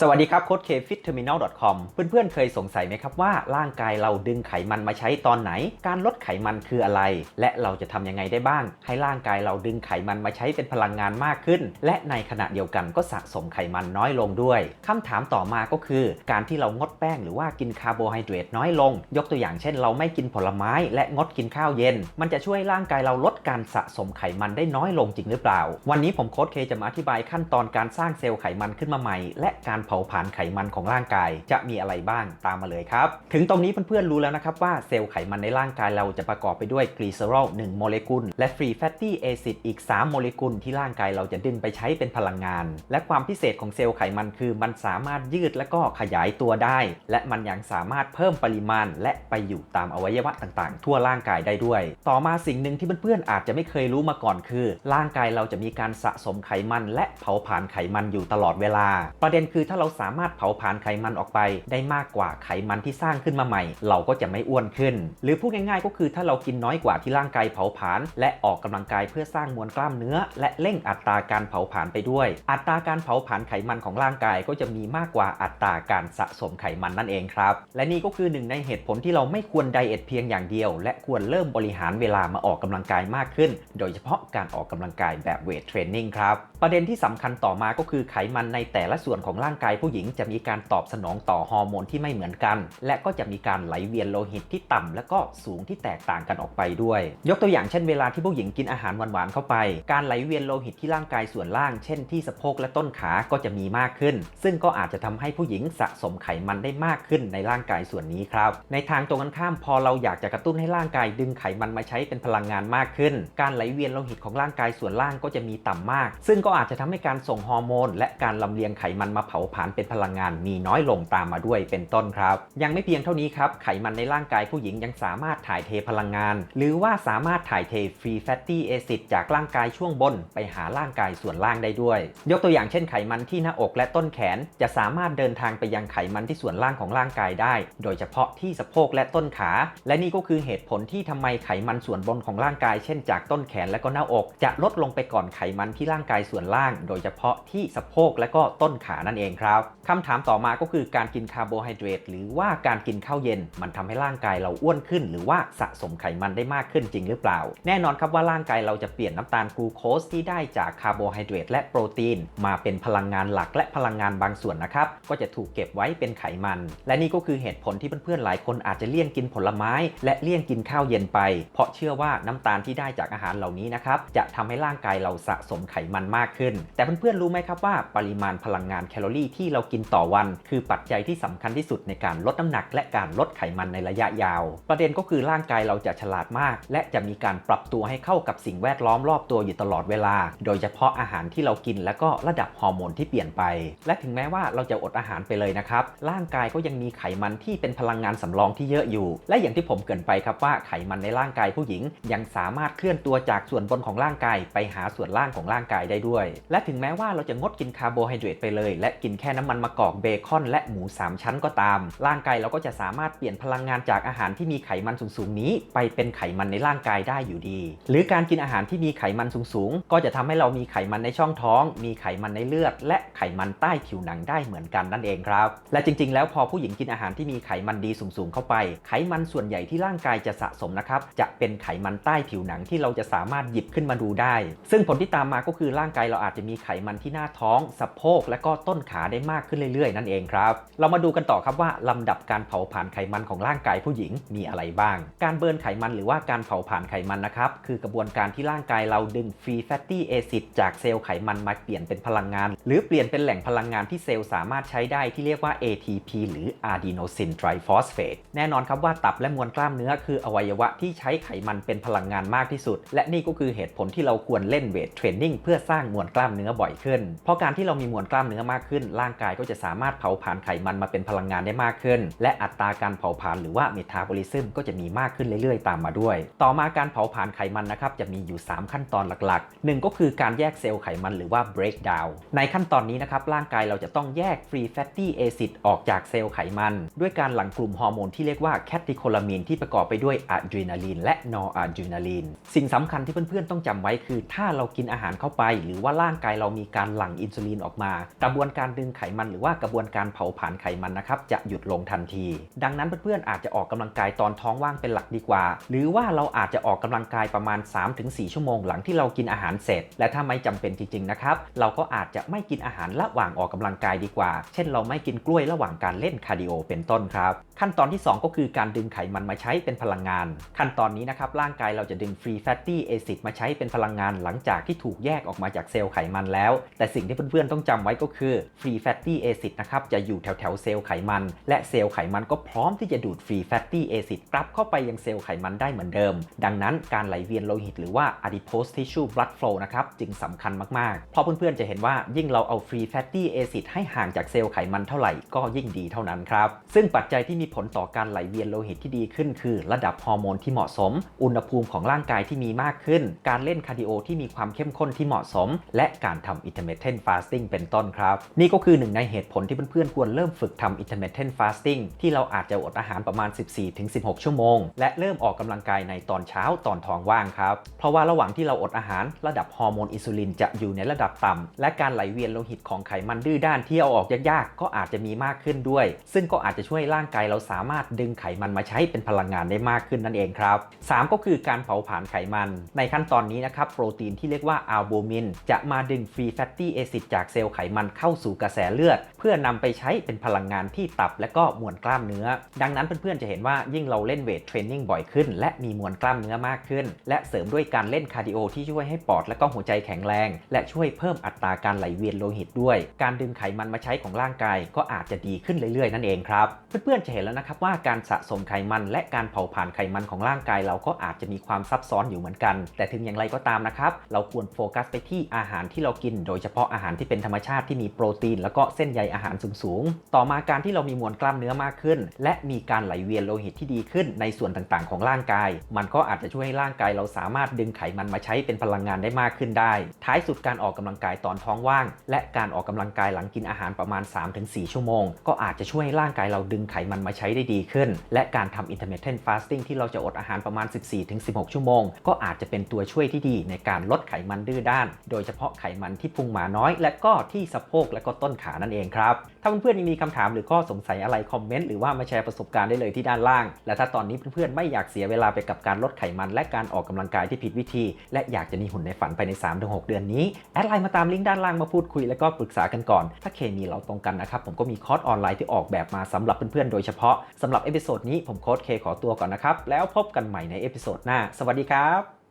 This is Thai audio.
สวัสดีครับโค้ดเคฟิตเทอร์มินอล .com เพื่อนๆ เคยสงสัยไหมครับว่าร่างกายเราดึงไขมันมาใช้ตอนไหน การลดไขมันคืออะไร และเราจะทำยังไงได้บ้าง ให้ร่างกายเราดึงไขมันมาใช้เป็นพลังงานมากขึ้น และในขณะเดียวกันก็สะสมไขมันน้อยลงด้วยคำถามต่อมาก็คือ การที่เรางดแป้งหรือว่ากินคาร์โบไฮเดรตน้อยลง ยกตัวอย่างเช่น เราไม่กินผลไม้และงดกินข้าวเย็น มันจะช่วยร่างกายเราลดการสะสมไขมันได้น้อยลงจริงหรือเปล่า วันนี้ผมโค้ดเคจะมาอธิบายขั้นตอนการสร้างเซลล์ไขมันขึ้นมาใหม่ และการเผาผลาญไขมันของร่างกาย จะมีอะไรบ้างตามมาเลยครับ ถึงตรงนี้เพื่อนๆรู้แล้วนะครับว่าเซลล์ไขมันในร่างกายเราจะประกอบไปด้วยกลีเซอรอล1โมเลกุล และฟรีแฟตตี้แอซิดอีก 3 โมเลกุลที่ร่างกายเราจะดึงไปใช้เป็นพลังงาน และความพิเศษของเซลล์ไขมันคือมันสามารถยืดและก็ขยายตัวได้ และมันยังสามารถเพิ่มปริมาณ และไปอยู่ตามอวัยวะต่างๆ ทั่วร่างกายได้ด้วย ต่อมาสิ่งหนึ่งที่เพื่อนๆอาจจะไม่เคยรู้มาก่อนคือ ร่างกายเราจะมีการสะสมไขมัน และเผาผลาญไขมันอยู่ตลอดเวลา ประเด็นคือถ้าเราสามารถเผาผลาญไขมันออกไป ได้มากกว่าไขมันที่สร้างขึ้นมาใหม่ เราก็จะไม่อ้วนขึ้น หรือพูดง่ายๆ ก็คือถ้าเรากินน้อยกว่าที่ร่างกายเผาผลาญและออกกำลังกายเพื่อสร้างมวลกล้ามเนื้อ และเร่งอัตราการเผาผลาญไปด้วย อัตราการเผาผลาญไขมันของร่างกายก็จะมีมากกว่าอัตราการสะสมไขมันนั่นเองครับ และนี่ก็คือหนึ่งในเหตุผลที่เราไม่ควรไดเอทเพียงอย่างเดียว และควรเริ่มบริหารเวลามาออกกำลังกายมากขึ้น โดยเฉพาะการออกกำลังกายแบบเวทเทรนนิ่งครับ ประเด็นที่สำคัญต่อมาก็คือไขมันในแต่ละส่วนของร่างางกายผู้หญิงจะมีการตอบสนองต่อฮอร์โมนที่ไม่เหมือนกัน และก็จะมีการไหลเวียนโลหิตที่ต่ำและก็สูงที่แตกต่างกันออกไปด้วย ยกตัวอย่างเช่นเวลาที่ผู้หญิงกินอาหารหวานๆเข้าไป การไหลเวียนโลหิตที่ร่างกายส่วนล่าง เช่นที่สะโพกและต้นขาก็จะมีมากขึ้น ซึ่งก็อาจจะทำให้ผู้หญิงสะสมไขมันได้มากขึ้นในร่างกายส่วนนี้ครับ ในทางตรงกันข้ามพอเราอยากจะกระตุ้นให้ร่างกายดึงไขมันมาใช้เป็นพลังงานมากขึ้น การไหลเวียนโลหิตของร่างกายส่วนล่างก็จะมีต่ำมาก ซึ่งก็อาจจะทำให้การส่งฮอร์โมนและการลำเลียงไขมันมาเผาผลาญเป็นพลังงานมีน้อยลงตามมาด้วยเป็นต้นครับ ยังไม่เพียงเท่านี้ครับ ไขมันในร่างกายผู้หญิงยังสามารถถ่ายเทพลังงาน หรือว่าสามารถถ่ายเทฟรีแฟตตี้แอซิดจากร่างกายช่วงบน ไปหาร่างกายส่วนล่างได้ด้วย ยกตัวอย่างเช่นไขมันที่หน้าอกและต้นแขน จะสามารถเดินทางไปยังไขมันที่ส่วนล่างของร่างกายได้ โดยเฉพาะที่สะโพกและต้นขา และนี่ก็คือเหตุผลที่ทำไมไขมันส่วนบนของร่างกาย เช่นจากต้นแขนและก็หน้าอก จะลดลงไปก่อนไขมันที่ร่างกายส่วนล่าง โดยเฉพาะที่สะโพกและก็ต้นขานั่นเองครับคำถามต่อมาก็คือการกินคาร์โบไฮเดรตหรือว่าการกินข้าวเย็น มันทำให้ร่างกายเราอ้วนขึ้น หรือว่าสะสมไขมันได้มากขึ้นจริงหรือเปล่า แน่นอนครับว่าร่างกายเราจะเปลี่ยนน้ำตาลกลูโคสที่ได้จากคาร์โบไฮเดรตและโปรตีน มาเป็นพลังงานหลักและพลังงานบางส่วนนะครับก็จะถูกเก็บไว้เป็นไขมัน และนี่ก็คือเหตุผลที่เพื่อนๆหลายคนอาจจะเลี่ยงกินผลไม้ และเลี่ยงกินข้าวเย็นไป เพราะเชื่อว่าน้ำตาลที่ได้จากอาหารเหล่านี้นะครับจะทำให้ร่างกายเราสะสมไขมันมากขึ้น แต่เพื่อนๆรู้ไหมครับว่าปริมาณพลังงานแคลอรี่ที่เรากินต่อวัน คือปัจจัยที่สำคัญที่สุดในการลดน้ำหนัก และการลดไขมันในระยะยาว ประเด็นก็คือร่างกายเราจะฉลาดมาก และจะมีการปรับตัวให้เข้ากับสิ่งแวดล้อมรอบตัวอยู่ตลอดเวลา โดยเฉพาะอาหารที่เรากินและก็ระดับฮอร์โมนที่เปลี่ยนไป และถึงแม้ว่าเราจะอดอาหารไปเลยนะครับ ร่างกายก็ยังมีไขมันที่เป็นพลังงานสำรองที่เยอะอยู่ และอย่างที่ผมเกรินไปครับว่าไขมันในร่างกายผู้หญิง ยังสามารถเคลื่อนตัวจากส่วนบนของร่างกายไปหาส่วนล่างของร่างกายได้ด้วย และถึงแม้ว่าเราจะงดกินคาร์โบไฮเดรตไปเลย และกินแค่น้ำมันมะกอกเบคอน และหมู 3 ชั้นก็ตาม ร่างกายเราก็จะสามารถเปลี่ยนพลังงานจากอาหารที่มีไขมันสูงๆนี้ ไปเป็นไขมันในร่างกายได้อยู่ดี หรือการกินอาหารที่มีไขมันสูงๆก็จะทำให้เรามีไขมันในช่องท้อง มีไขมันในเลือด และไขมันใต้ผิวหนังได้เหมือนกันนั่นเองครับ และจริงๆ แล้วพอผู้หญิงกินอาหารที่มีไขมันดีสูงๆเข้าไป ไขมันส่วนใหญ่ที่ร่างกายจะสะสมนะครับจะเป็นไขมันใต้ผิวหนังที่เราจะสามารถหยิบขึ้นมาดูได้ ซึ่งผลที่ตามมาก็คือร่างกายเราอาจจะมีไขมันที่หน้าท้อง สะโพกและก็ต้นขาได้มากขึ้นเรื่อยๆ นั่นเองครับ เรามาดูกันต่อครับว่าลำดับการเผาผลาญไขมันของร่างกายผู้หญิงมีอะไรบ้าง การเบิร์นไขมันหรือว่าการเผาผลาญไขมันนะครับคือกระบวนการที่ร่างกายเราดึงฟรีแฟตตี้แอซิดจากเซลล์ไขมันมาเปลี่ยนเป็นพลังงาน หรือเปลี่ยนเป็นแหล่งพลังงานที่เซลล์สามารถใช้ได้ที่เรียกว่า ATP หรือ adenosine triphosphate แน่นอนครับว่าตับและมวลกล้ามเนื้อคืออวัยวะที่ใช้ไขมันเป็นพลังงานมากที่สุด และนี่ก็คือเหตุผลที่เราควรเล่นเวทเทรนนิ่งเพื่อสร้างมวลกล้ามเนื้อบ่อยขึ้น เพราะการที่เรามีมวลกล้ามเนื้อมากขึ้นร่างกายก็จะสามารถเผาผลาญไขมันมาเป็นพลังงานได้มากขึ้น และอัตราการเผาผลาญหรือว่าเมตาบอลิซึมก็จะมีมากขึ้นเรื่อยๆ ตามมาด้วย ต่อมาการเผาผลาญไขมันนะครับจะมีอยู่ 3 ขั้นตอนหลักๆ 1 ก็คือการแยกเซลล์ไขมันหรือว่า breakdown ในขั้นตอนนี้นะครับร่างกายเราจะต้องแยก free fatty acid ออกจากเซลล์ไขมัน ด้วยการหลั่งกลุ่มฮอร์โมนที่เรียกว่าแคทิโคลามีนที่ประกอบไปด้วยอะดรีนาลีนและนอร์อะดรีนาลีนสิ่งสำคัญที่เพื่อนๆต้องจำไว้คือ ถ้าเรากินอาหารเข้าไป หรือว่าร่างกายเรามีการหลั่งอินซูลินออกมา กระบวนการดึงงไขมันหรือว่ากระบวนการเผาผลาญไขมันนะครับจะหยุดลงทันที ดังนั้นเพื่อนๆอาจจะออกกำลังกายตอนท้องว่างเป็นหลักดีกว่า หรือว่าเราอาจจะออกกำลังกายประมาณ 3-4 ชั่วโมงหลังที่เรากินอาหารเสร็จ และถ้าไม่จำเป็นจริงๆนะครับเราก็อาจจะไม่กินอาหารระหว่างออกกำลังกายดีกว่า เช่น เราไม่กินกล้วยระหว่างการเล่นคาร์ดิโอเป็นต้นครับ ขั้นตอนที่ 2 ก็คือการดึงไขมันมาใช้เป็นพลังงาน ขั้นตอนนี้นะครับร่างกายเราจะดึงฟรีแฟตตี้แอซิดมาใช้เป็นพลังงานหลังจากที่ถูกแยกออกมาจากเซลล์ไขมันแล้ว แต่สิ่งที่เพื่อนๆต้องจำไว้ก็คือฟรีแฟตตี้แอซิดนะครับจะอยู่แถวๆเซลล์ไขมัน และเซลล์ไขมันก็พร้อมที่จะดูดฟรีแฟตตี้แอซิดกลับเข้าไปยังเซลล์ไขมันได้เหมือนเดิม ดังนั้นการไหลเวียนโลหิตหรือว่า adipose tissue blood flow นะครับจึงสำคัญมากๆ เพราะเพื่อนๆจะเห็นว่ายิ่งเราเอาฟรีแฟตตี้แอซิดให้ห่างจากเซลล์ไขมันเท่าไหร่ก็ยิ่งดีเท่านั้นครับซึ่งปัจจัยที่มีผลต่อการไหลเวียนโลหิตที่ดีขึ้น คือระดับฮอร์โมนที่เหมาะสม อุณหภูมิของร่างกายที่มีมากขึ้น การเล่นคาร์ดิโอที่มีความเข้มข้นที่เหมาะสม และการทำ intermittent fasting เป็นต้นครับนี่ก็ก็คือหนึ่งในเหตุผลที่เพื่อนๆควรเริ่มฝึกทำ intermittent fasting ที่เราอาจจะอดอาหารประมาณ 14-16 ชั่วโมง และเริ่มออกกำลังกายในตอนเช้าตอนท้องว่างครับ เพราะว่าระหว่างที่เราอดอาหารระดับฮอร์โมนอินซูลินจะอยู่ในระดับต่ำและการไหลเวียนโลหิตของไขมันดื้อด้านที่เอาออกยากๆ ก็อาจจะมีมากขึ้นด้วย ซึ่งก็อาจจะช่วยร่างกายเราสามารถดึงไขมันมาใช้เป็นพลังงานได้มากขึ้นนั่นเองครับ 3 ก็คือการเผาผลาญไขมัน ในขั้นตอนนี้นะครับโปรตีนที่เรียกว่าอัลบูมินจะมาดึงฟรีแฟตตี้แอซิดจากเซลล์ไขมันเข้าสู่กระแสเลือด เพื่อนำไปใช้เป็นพลังงานที่ตับและก็มวลกล้ามเนื้อ ดังนั้นเพื่อนๆจะเห็นว่ายิ่งเราเล่นเวทเทรนนิ่งบ่อยขึ้น และมีมวลกล้ามเนื้อมากขึ้น และเสริมด้วยการเล่นคาร์ดิโอที่ช่วยให้ปอดและก็หัวใจแข็งแรง และช่วยเพิ่มอัตราการไหลเวียนโลหิตด้วย การดึงไขมันมาใช้ของร่างกายก็อาจจะดีขึ้นเรื่อยๆ นั่นเองครับ เพื่อนๆจะเห็นแล้วนะครับว่าการสะสมไขมันและการเผาผลาญไขมันของร่างกายเราก็อาจจะมีความซับซ้อนอยู่เหมือนกัน แต่ถึงอย่างไรก็ตามนะครับ เราควรโฟกัสไปที่อาหารที่เรากิน โดยเฉพาะอาหารที่เป็นธรรมชาติที่มีโปรตีนแล้วก็เส้นใยอาหารสูงๆ ต่อมาการที่เรามีมวลกล้ามเนื้อมากขึ้น และมีการไหลเวียนโลหิตที่ดีขึ้นในส่วนต่างๆ ของร่างกาย มันก็อาจจะช่วยให้ร่างกายเราสามารถดึงไขมันมาใช้เป็นพลังงานได้มากขึ้นได้ ท้ายสุดการออกกำลังกายตอนท้องว่าง และการออกกำลังกายหลังกินอาหารประมาณ 3-4 ชั่วโมง ก็อาจจะช่วยให้ร่างกายเราดึงไขมันมาใช้ได้ดีขึ้น และการทำ intermittent fasting ที่เราจะอดอาหารประมาณ 14-16 ชั่วโมง ก็อาจจะเป็นตัวช่วยที่ดีในการลดไขมันดื้อด้าน โดยเฉพาะไขมันที่พุงหมาน้อย และก็ที่สะโพกและก็ต้นขานั่นเองครับ ถ้าเพื่อนๆยังมีคำถามหรือข้อสงสัยอะไรคอมเมนต์หรือว่ามาแชร์ประสบการณ์ได้เลยที่ด้านล่าง และถ้าตอนนี้เพื่อนๆไม่อยากเสียเวลาไปกับการลดไขมัน และการออกกำลังกายที่ผิดวิธี และอยากจะมีหุ่นในฝันภายใน 3-6 เดือนนี้แอดไลน์มาตามลิงก์ด้านล่างมาพูดคุยและก็ปรึกษากันก่อน ถ้าเคมีเราตรงกันนะครับผมก็มีคอร์สออนไลน์ที่ออกแบบมาสำหรับเพื่อนๆโดยเฉพาะสำหรับเอพิโซดนี้ผมโค้ชเคขอตัวก่อนนะครับแล้วพบกันใหม่ในเอพิโซดหน้าสวัสดีครับ